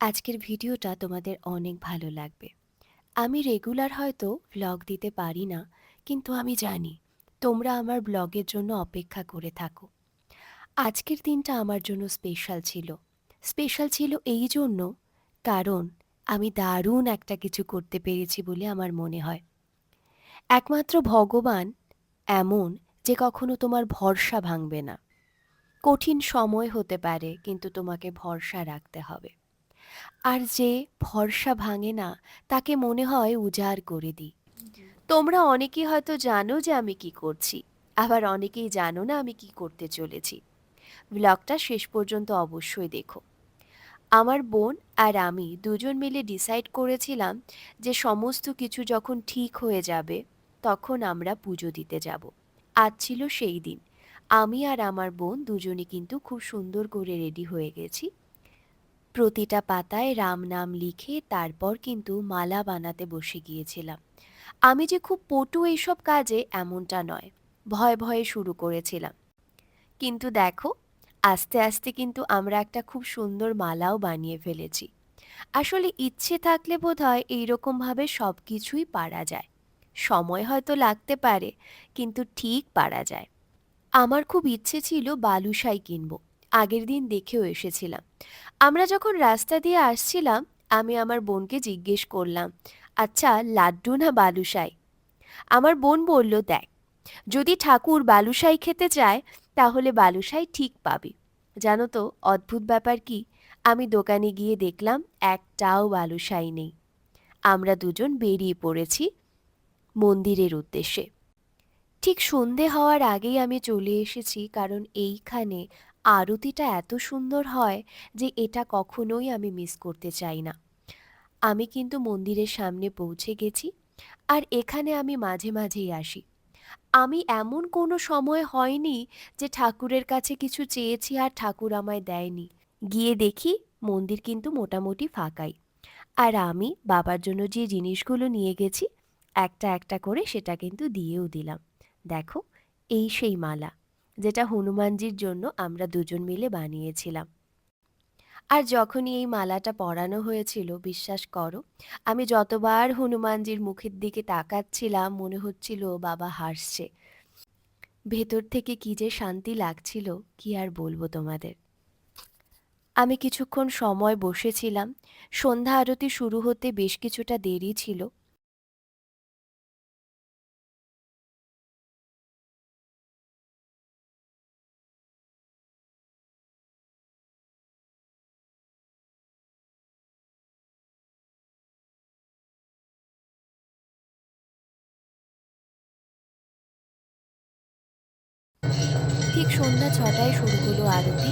আজকের ভিডিওটা তোমাদের অনেক ভালো লাগবে। আমি রেগুলার হয়তো ব্লগ দিতে পারি না, কিন্তু আমি জানি তোমরা আমার ব্লগের জন্য অপেক্ষা করে থাকো। আজকের দিনটা আমার জন্য স্পেশাল ছিল। স্পেশাল ছিল এই জন্য কারণ আমি দারুণ একটা কিছু করতে পেরেছি বলে আমার মনে হয়। একমাত্র ভগবান এমন যে কখনো তোমার ভরসা ভাঙবে না। কঠিন সময় হতে পারে, কিন্তু তোমাকে ভরসা রাখতে হবে। আর যে ভরসা ভাঙে না, তাকে মনে হয় উজাড় করে দিই। তোমরা অনেকেই হয়তো জানো যে আমি কি করছি, আবার অনেকেই জানো না আমি কি করতে চলেছি। ব্লগটা শেষ পর্যন্ত অবশ্যই দেখো। আমার বোন আর আমি দুজন মিলে ডিসাইড করেছিলাম যে সমস্ত কিছু যখন ঠিক হয়ে যাবে, তখন আমরা পুজো দিতে যাব। আজ ছিল সেই দিন। আমি আর আমার বোন দুজনে কিন্তু খুব সুন্দর করে রেডি হয়ে গেছি। প্রতিটা পাতায় রাম নাম লিখে তারপর কিন্তু মালা বানাতে বসে গিয়েছিলাম। আমি যে খুব পটু এইসব কাজে এমনটা নয়, ভয়ে ভয়ে শুরু করেছিলাম। কিন্তু দেখো, আস্তে আস্তে কিন্তু আমরা একটা খুব সুন্দর মালাও বানিয়ে ফেলেছি। আসলে ইচ্ছে থাকলে বোধ হয় এইরকমভাবে সব কিছুই পারা যায়। সময় হয়তো লাগতে পারে, কিন্তু ঠিক পারা যায়। আমার খুব ইচ্ছে ছিল বালুশাই কিনবো। আগের দিন দেখেও এসেছিলাম। আমরা যখন রাস্তা দিয়ে আসছিলাম, আমি আমার বোনকে জিজ্ঞেস করলাম আচ্ছা লাড্ডু না বালুশাই? আমার বোন বলল, দেখ, যদি ঠাকুর বালুশাই খেতে চায়, তাহলে বালুশাই ঠিক পাবি। জানো তো, অদ্ভুত ব্যাপার কি? আমি দোকানে গিয়ে দেখলাম, একটাও বালুশাই নেই। আমরা দুজন বেরিয়ে পড়েছি মন্দিরের উদ্দেশ্যে। ঠিক সন্ধে হওয়ার আগেই আমি চলে এসেছি, কারণ এইখানে আরতিটা এত সুন্দর হয় যে এটা কখনোই আমি মিস করতে চাই না। আমি কিন্তু মন্দিরের সামনে পৌঁছে গেছি আর এখানে আমি মাঝে মাঝেই আসি। আমি এমন কোনো সময় হয়নি যে ঠাকুরের কাছে কিছু চেয়েছি আর ঠাকুর আমায় দেয়নি। গিয়ে দেখি মন্দির কিন্তু মোটামুটি ফাঁকাই। আর আমি বাবার জন্য যে জিনিসগুলো নিয়ে গেছি, একটা একটা করে সেটা কিন্তু দিয়েও দিলাম। দেখো, এই সেই মালা। যেটা হনুমানজির জন্য আমরা দুজন মিলে বানিয়েছিলাম। আর যখনই এই মালাটা পরানো হয়েছিল, বিশ্বাস করো, আমি যতবার হনুমানজির মুখের দিকে তাকাচ্ছিলাম, মনে হচ্ছিল বাবা হাসছে। ভেতর থেকে কি যে শান্তি লাগছিল, কি আর বলব তোমাদের। আমি কিছুক্ষণ সময় বসেছিলাম। সন্ধ্যা আরতি শুরু হতে বেশ কিছুটা দেরি ছিল। ঠিক সন্ধ্যা ছটায় শুরু হলো আরতি।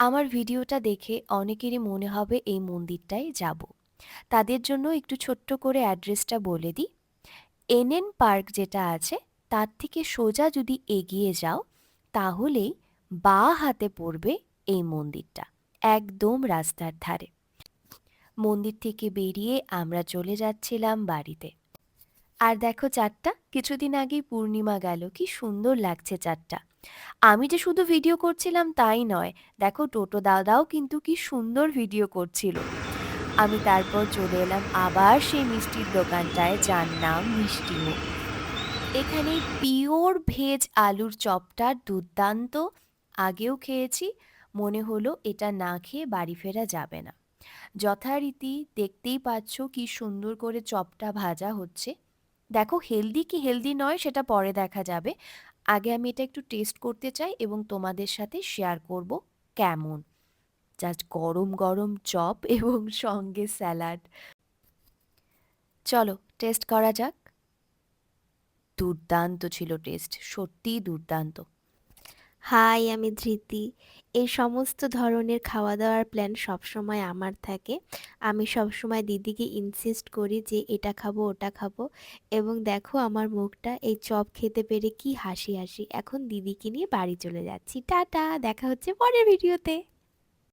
আমার ভিডিওটা দেখে অনেকেরই মনে হবে এই মন্দিরটায় যাব। তাদের জন্য একটু ছোট্ট করে অ্যাড্রেসটা বলে দিই। এনএন পার্ক যেটা আছে, তার থেকে সোজা যদি এগিয়ে যাও, তাহলেই বা হাতে পড়বে এই মন্দিরটা, একদম রাস্তার ধারে। মন্দির থেকে বেরিয়ে আমরা চলে যাচ্ছিলাম বাড়িতে। আর দেখো চারটা, কিছুদিন আগেই পূর্ণিমা গেল, কি সুন্দর লাগছে চারটা। আমি যে শুধু ভিডিও করছিলাম তাই নয়, দেখো টোটো দাদাও কিন্তু কি সুন্দর ভিডিও করছিল। আমি তারপর চলে এলাম আবার সেই মিষ্টির দোকানটায়, যার নাম মিষ্টিমুখ। এখানে পিওর ভেজ আলুর চপটা দুর্দান্ত। আগেও খেয়েছি, মনে হলো এটা না খেয়ে বাড়ি ফেরা যাবে না। যথারীতি দেখতেই পাচ্ছ কি সুন্দর করে চপটা ভাজা হচ্ছে। দেখো হেলদি কি হেলদি নয় সেটা পরে দেখা যাবে। আগে আমি এটা একটু টেস্ট করতে চাই এবং তোমাদের সাথে শেয়ার করব কেমন। জাস্ট গরম গরম চপ এবং সঙ্গে স্যালাড চলো টেস্ট করা যাক। দুর্দান্ত ছিল টেস্ট সত্যিই দুর্দান্ত। হাই, আমি ধৃতি। এই সমস্ত ধরনের খাওয়া দাওয়ার প্ল্যান সবসময় আমার থাকে। আমি সবসময় দিদিকে ইনসিস্ট করি যে, এটা খাব, ওটা খাব। এবং দেখো আমার মুখটা এই চপ খেতে পেরে কি হাসি হাসি। এখন দিদিকে নিয়ে বাড়ি চলে যাচ্ছি। টাটা, দেখা হচ্ছে পরের ভিডিওতে